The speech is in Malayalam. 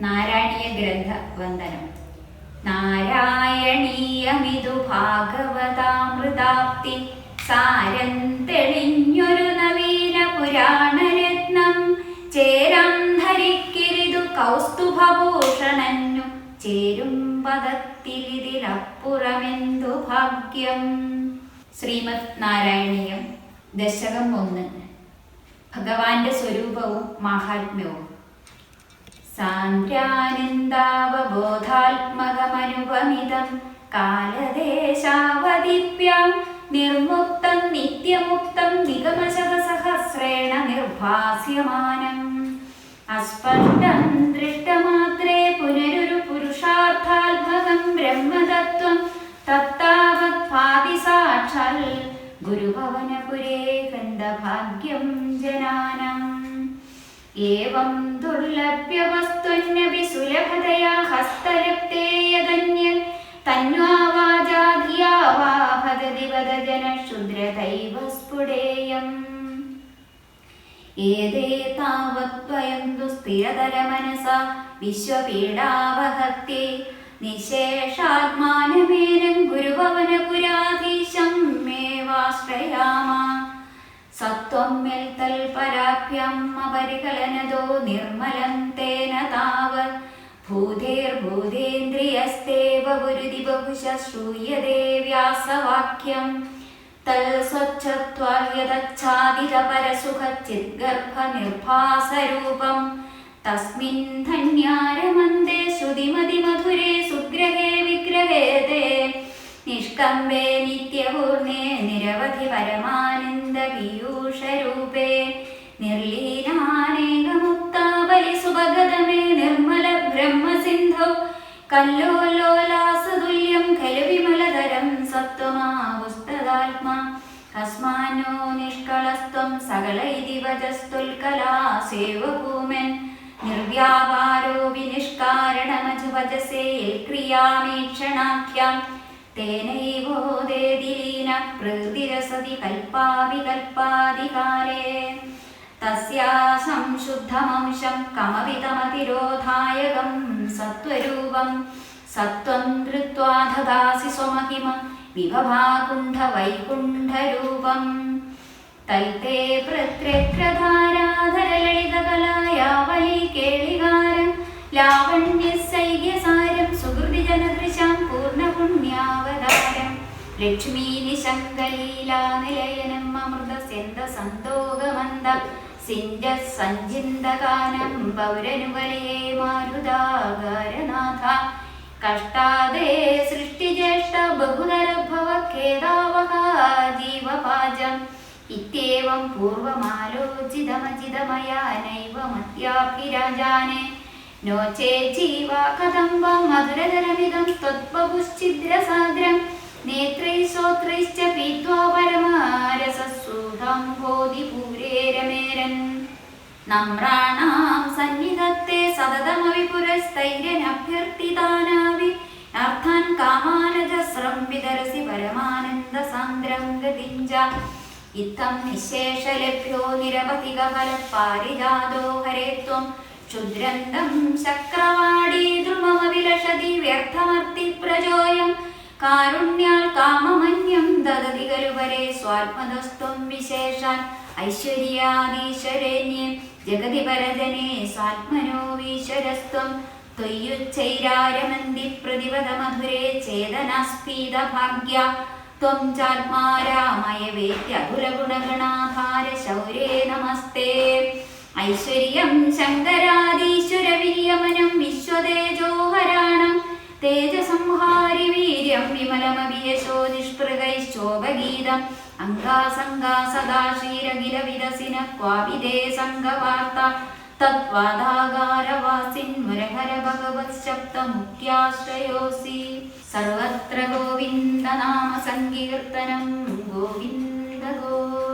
നാരായണീയ ഗ്രന്ഥ വന്ദനം നാരായണീയമിതു ഭാഗവതാമൃതാപ്തി. സാരം തെളിഞ്ഞൊരു നവീന പുരാണരത്നം. ചേരം ധരിക്കിരിതു കൗസ്തുഭൂഷണനു ചേരും പദത്തിലിതിലപ്പുറമെന്തു ഭാഗ്യം? ശ്രീമദ് നാരായണീയം ദശകം ഒന്ന്. ഭഗവാന്റെ സ്വരൂപവും മാഹാത്മ്യവും. സാന്ദ്രാനന്ദാവബോധാത്മകമനുപമിതം കാലദേശാവതിപ്യാം നിർമുക്തം നിത്യമുക്തം നിഗമശതസഹസ്രേണ നിർഭാസ്യമാനം. അസ്പഷ്ടം ദൃഷ്ടമാത്രേ പുനരൊരു പുരുഷാർത്ഥാത്മകം ബ്രഹ്മതത്വം തത്താവത് ഭാതി സാക്ഷാൽ ഗുരുഭവനപുരേ കന്ദഭാഗ്യം ജനാനം. ഏവം ദുർലഭ്യവസ്തുന്യപി സുലഭതയാ ഹസ്തലപ്തേ യദന്യൻ. തന്വാവാചാധിയാ വാ ഭദതി വദജന ക്ഷുദ്രതൈവ സ്ഫുടേയം ഏതേ താവത്വയന്തു സ്ഥിരതരമനസ വിശ്വപീഡാവഹത്യേ. നിശേഷാത്മാനമേനം ഗുരുഭവനപുരാധീശം മേവാശ്രയാമ സത്വം മെൽത്തൽ പരാഭ്യം അപരികലനതോ നിർമ്മലം തേന താവത് ഭൂതേർഭൂതേന്ദ്രിയസ്തേവ ഗുരുതി ബഹുശ ശ്രൂയതേ വ്യാസവാക്യം. തൽ സ്വച്ഛത്വാര്യതച്ഛാദിതപരസുഖചിദ്ഗർഭനിർഭാസരൂപം തസ്മിൻ ധന്യാരമന്ദേ ശ്രുതിമതിമധുരേ സുഗ്രഹേ വിഗ്രഹേ തേ നിഷ്കമ്പേ നിത്യപൂർണേ നിരവധി പരമാനന്ദ പീയൂഷരൂപേ. നിർലീനാനേകമുക്താവലി സുഭഗതമേ നിർമ്മല ബ്രഹ്മസിന്ധൗ. കല്ലോലോലാസതുല്യം ഖലു വിമലതരം സത്വമാവുസ്തദാത്മാ. കസ്മാനോ നിഷ്കളസ്ത്വം സകല ഇതി വജസ്തുൽകലാ സേവഭൂമൻ. നിർവ്യാപാരോ വിനിഷ്കാരണമജു വജസേ ക്രിയാമീക്ഷണാഖ്യം തേനൈവോദേതിലീന പ്രകൃതിരസതി കൽപ്പാവികൽപ്പാദികാലേ തസ്യാ സംശുദ്ധമംശം കമവിതമതിരോധായകം സത്വരൂപം. സത്വം ധൃത്വാ ദദാസി സ്വമഹിമ വിഭവാകുണ്ഠ വൈകുണ്ഠരൂപം തൽത്തേ പ്രത്യഗ്രധാരാധരലളിതകലായാവലി കേളികാരം ലാവണ്യസൈക്യസാരം ലക്ഷ്മീ നിശങ്കലീലാനിലയനം അമൃതസ്യന്ത സന്തോകമന്ദ സിഞ്ച സഞ്ചിന്തകാനം പൗരനുകലയേ മാരുതാകാരനാഥ കഷ്ടാദേ സൃഷ്ടിജ്യേഷ്ഠ ബഹുതര ഭവഖേദാവഹ ജീവപാജം ഇത്യേവം പൂർവമാലോചിതമജിതമയാ നൈവ മത്യാഭിരാജാനെ नो चेत् जीवा कथं वा मधुरधरमिदं നേത്രൈ ശ്രോത്രൈശ്ച പീത്വാ പരമാരസൂഢം ബോധി പൂരേരമേരൻ നമ്രാണാം സന്നിധത്തെ സതതമവി പുരസ്തൈര്യനഭ്യർത്ഥിതാനാവി. അർത്ഥാൻ കാമാനജസ്രം വിതരസി പരമാനന്ദ സാന്ദ്രംഗതിഞ്ച ഇത്തം നിശേഷലഭ്യോ നിരവധിക ഫലപ്പാരിജാതോ ഹരേ ത്വം ക്ഷുദ്രന്തം ശക്രവാടി ധ്രുമമവിലഷതി വ്യർത്ഥമർത്തി പ്രജോയം. കാരുണ്യാൽ കാമമന്യം ദദതി കരുവരെ സ്വാത്മതസ്ത്വം വിശേഷാൻ ഐശ്വര്യാദീശ്വരന്യേ ജഗതി പരജനെ സ്വാത്മനോ വീശ്വരസ്ത്വം ത്വയ്യുച്ചൈരാരമന്തി പ്രതിപദ മധുരേ ചേതനാസ്ഫീത ഭാഗ്യ ത്വം ചാത്മാ രാമയ വേദ്യകുലഗുണഗണാധാര ശൗരേ നമസ്തേ. ഐശ്വര്യം ശങ്കരാദീശ്വരവിര്യമനം വിശ്വതേജോഹരാണം തേജസംഹാരി വീര്യം വിമലമവിയശോ നിഷ്പൃകൈശ്ചോപഗീതം അംഗാസംഗാ സദാ ക്ഷീരകില വിരസിന ക്വാവിദേ സംഘവാർത്ത. തത്വാദാകാരവാസിൻ മുരഹര ഭഗവത് ശബ്ദമുഖ്യാശ്രയോസി. സർവത്ര ഗോവിന്ദ നാമ സങ്കീർത്തനം ഗോവിന്ദ ഗോവിന്ദ